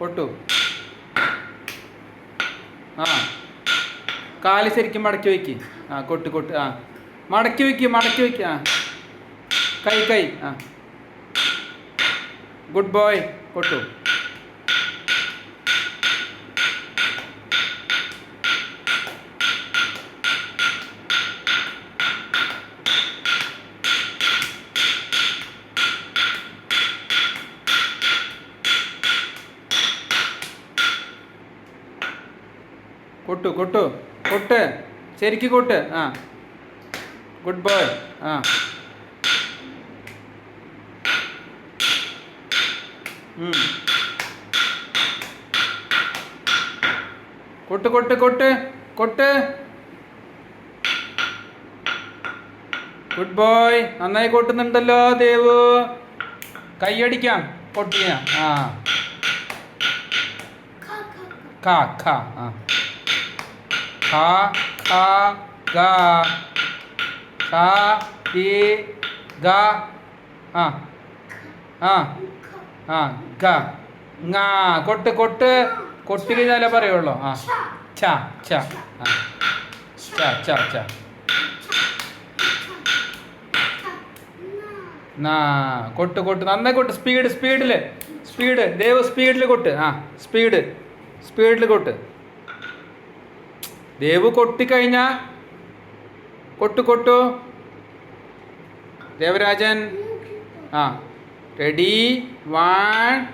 കൊട്ടു ആ. കാൽ ശരിക്കും മടക്കി വയ്ക്ക്. ആ കൊട്ട് കൊട്ട് ആ. മടക്കി വയ്ക്ക് മടക്കി വയ്ക്ക് ആ. കൈ കൈ ആ. ഗുഡ് ബോയ് കൊട്ടു കൊട്ടു കൊട്ടു. കൊട്ട്. ശരിക്ക് കൊട്ട്. ആ. ഗുഡ് ബോയ് ആ. കൊട്ട് കൊട്ട് കൊട്ട്. കൊട്ട്. ഗുഡ് ബോയ് നന്നായി കൊട്ടുന്നുണ്ടല്ലോ ദേവു. കൈയടിക്കാം. കൊട്ടിയാ ആ. കാ കാ ആ. ഖ ഖ ഗ ഖ ഈ ഗ ആ ആ ആ ഗ ങ കൊട്ട് കൊട്ട് കൊട്ടി കഴിഞ്ഞാലേ പറയുള്ളൂ. ആ ച ച ആ ച ച ച നാ കൊട്ട് കൊട്ട് നന്നായി കൊട്ട്. സ്പീഡ് സ്പീഡിൽ സ്പീഡ് ദേവ് സ്പീഡിൽ കൊട്ട്. ആ സ്പീഡ് സ്പീഡിൽ കൊട്ട്. ദേവ് കൊട്ടിക്കഴിഞ്ഞാ കൊട്ടു കൊട്ടു. ദേവരാജൻ. ആ റെഡി വൺ